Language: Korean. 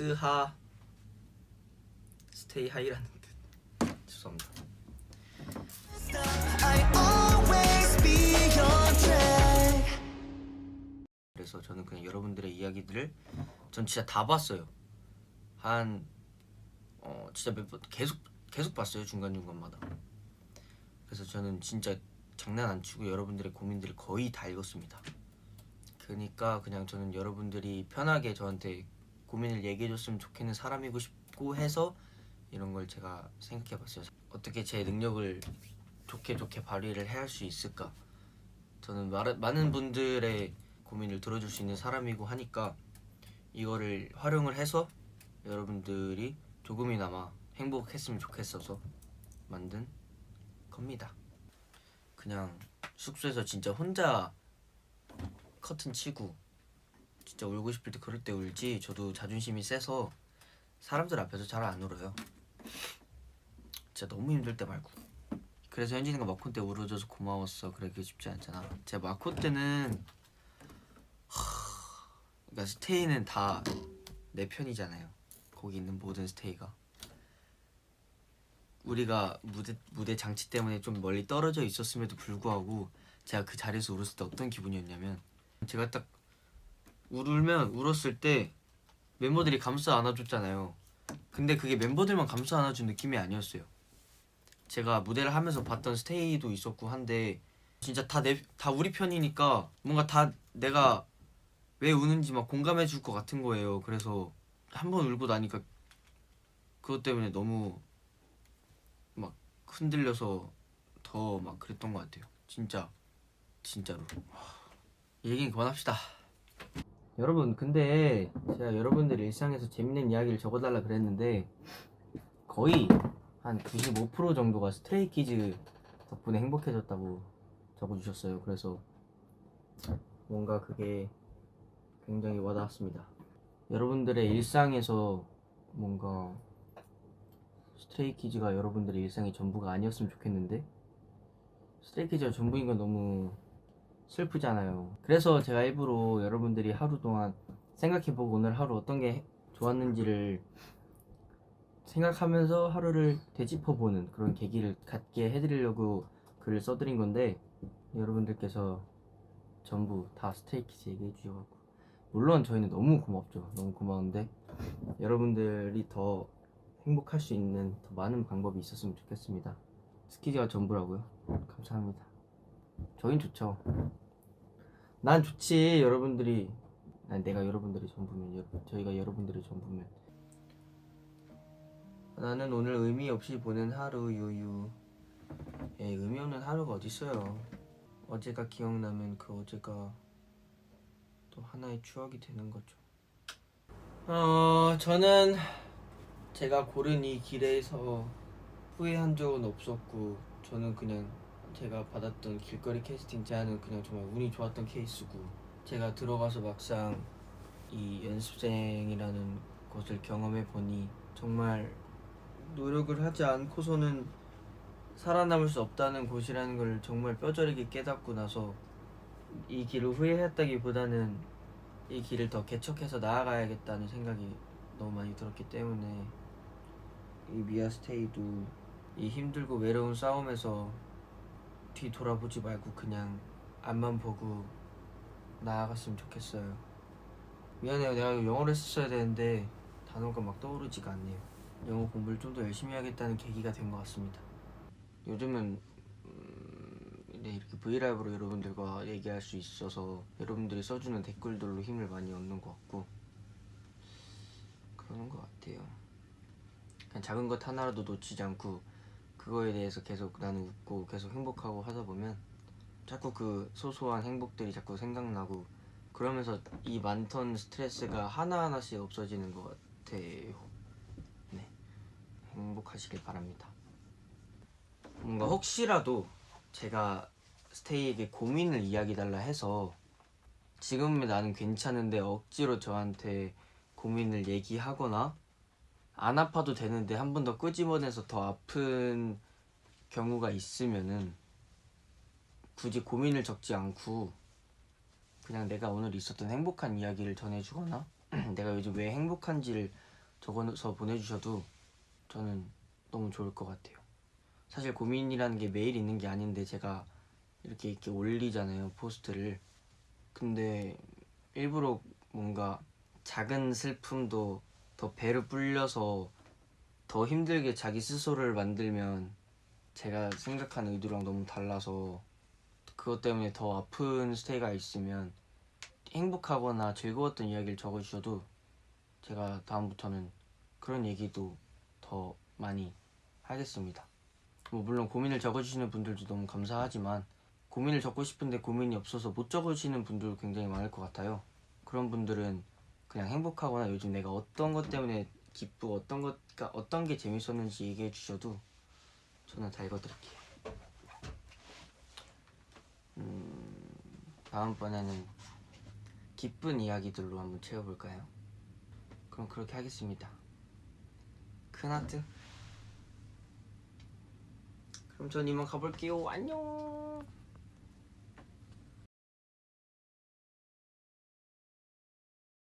스하. 스테이 하이라는 뜻. 죄송합니다. 그래서 저는 그냥 여러분들의 이야기들을 전 진짜 다 봤어요. 한 어, 진짜 몇 번 계속 계속 봤어요 중간 중간마다. 그래서 저는 진짜 장난 안 치고 여러분들의 고민들을 거의 다 읽었습니다. 그러니까 그냥 저는 여러분들이 편하게 저한테 고민을 얘기해줬으면 좋겠는 사람이고 싶고 해서 이런 걸 제가 생각해봤어요 어떻게 제 능력을 좋게 좋게 발휘를 해야 할 수 있을까 저는 말, 많은 분들의 고민을 들어줄 수 있는 사람이고 하니까 이거를 활용을 해서 여러분들이 조금이나마 행복했으면 좋겠어서 만든 겁니다. 그냥 숙소에서 진짜 혼자 커튼 치고 진짜 울고 싶을 때 그럴 때 울지 저도 자존심이 세서 사람들 앞에서 잘 안 울어요. 진짜 너무 힘들 때 말고. 그래서 현진이가 마콘 때 울어줘서 고마웠어. 그러기 쉽지 않잖아. 제가 마콘 때는 그러니까 스테이는 다 내 편이잖아요. 거기 있는 모든 스테이가 우리가 무대 무대 장치 때문에 좀 멀리 떨어져 있었음에도 불구하고 제가 그 자리에서 울었을 때 어떤 기분이었냐면 제가 딱 울면 울었을 때 멤버들이 감싸 안아줬잖아요. 근데 그게 멤버들만 감싸 안아준 느낌이 아니었어요. 제가 무대를 하면서 봤던 스테이도 있었고 한데 진짜 다 내 다 우리 편이니까 뭔가 다 내가 왜 우는지 막 공감해 줄 것 같은 거예요. 그래서 한 번 울고 나니까 그것 때문에 너무 막 흔들려서 더 막 그랬던 것 같아요. 진짜 진짜로. 이 얘기는 그만합시다. 여러분 근데 제가 여러분들 일상에서 재밌는 이야기를 적어달라 그랬는데 거의 한 95% 정도가 스트레이키즈 덕분에 행복해졌다고 적어주셨어요. 그래서 뭔가 그게 굉장히 와닿았습니다. 여러분들의 일상에서 뭔가 스트레이키즈가 여러분들의 일상의 전부가 아니었으면 좋겠는데 스트레이키즈가 전부인 건 너무 슬프잖아요. 그래서 제가 일부러 여러분들이 하루 동안 생각해보고 오늘 하루 어떤 게 좋았는지를 생각하면서 하루를 되짚어보는 그런 계기를 갖게 해드리려고 글을 써드린 건데 여러분들께서 전부 다 스테이키즈 얘기해 주셔가지고 물론 저희는 너무 고맙죠 너무 고마운데 여러분들이 더 행복할 수 있는 더 많은 방법이 있었으면 좋겠습니다 스키즈가 전부라고요? 감사합니다 저흰 좋죠. 난 좋지 여러분들이. 아니 내가 여러분들의 전부면 여, 저희가 여러분들의 전부면. 나는 오늘 의미 없이 보낸 하루 유유 에 의미 없는 하루가 어딨어요? 어제가 기억나면 그 어제가 또 하나의 추억이 되는 거죠. 어 저는 제가 고른 이 길에서 후회한 적은 없었고 저는 그냥 제가 받았던 길거리 캐스팅 제안은 그냥 정말 운이 좋았던 케이스고 제가 들어가서 막상 이 연습생이라는 것을 경험해 보니 정말 노력을 하지 않고서는 살아남을 수 없다는 곳이라는 걸 정말 뼈저리게 깨닫고 나서 이 길을 후회했다기보다는 이 길을 더 개척해서 나아가야겠다는 생각이 너무 많이 들었기 때문에 이 미아스테이도 이 힘들고 외로운 싸움에서 뒤 돌아보지 말고 그냥 앞만 보고 나아갔으면 좋겠어요. 미안해요. 내가 영어를 했었어야 되는데 단어가 막 떠오르지가 않네요. 영어 공부를 좀 더 열심히 해야겠다는 계기가 된 것 같습니다. 요즘은 음, 네, 이렇게 브이라이브로 여러분들과 얘기할 수 있어서 여러분들이 써주는 댓글들로 힘을 많이 얻는 것 같고 그러는 것 같아요. 그냥 작은 것 하나라도 놓치지 않고 그거에 대해서 계속 나는 웃고 계속 행복하고 하다 보면 자꾸 그 소소한 행복들이 자꾸 생각나고 그러면서 이 많던 스트레스가 하나하나씩 없어지는 것 같아요. 네. 행복하시길 바랍니다. 뭔가 혹시라도 제가 스테이에게 고민을 이야기 달라 해서 지금의 나는 괜찮은데 억지로 저한테 고민을 얘기하거나 안 아파도 되는데 한 번 더 끄집어내서 더 아픈 경우가 있으면은 굳이 고민을 적지 않고 그냥 내가 오늘 있었던 행복한 이야기를 전해주거나 내가 요즘 왜 행복한지를 적어서 보내주셔도 저는 너무 좋을 것 같아요. 사실 고민이라는 게 매일 있는 게 아닌데 제가 이렇게 이렇게 올리잖아요 포스트를. 근데 일부러 뭔가 작은 슬픔도 더 배를 불려서 더 힘들게 자기 스스로를 만들면 제가 생각하는 의도랑 너무 달라서 그것 때문에 더 아픈 스테이가 있으면 행복하거나 즐거웠던 이야기를 적어주셔도 제가 다음부터는 그런 얘기도 더 많이 하겠습니다. 뭐 물론 고민을 적어주시는 분들도 너무 감사하지만 고민을 적고 싶은데 고민이 없어서 못 적으시는 분들 굉장히 많을 것 같아요. 그런 분들은 그냥 행복하거나 요즘 내가 어떤 것 때문에 기쁘고 어떤 것가 어떤 게 재밌었는지 얘기해 주셔도 저는 다 읽어드릴게요. 음, 다음번에는 기쁜 이야기들로 한번 채워볼까요? 그럼 그렇게 하겠습니다. 큰 하트. 그럼 전 이만 가볼게요. 안녕.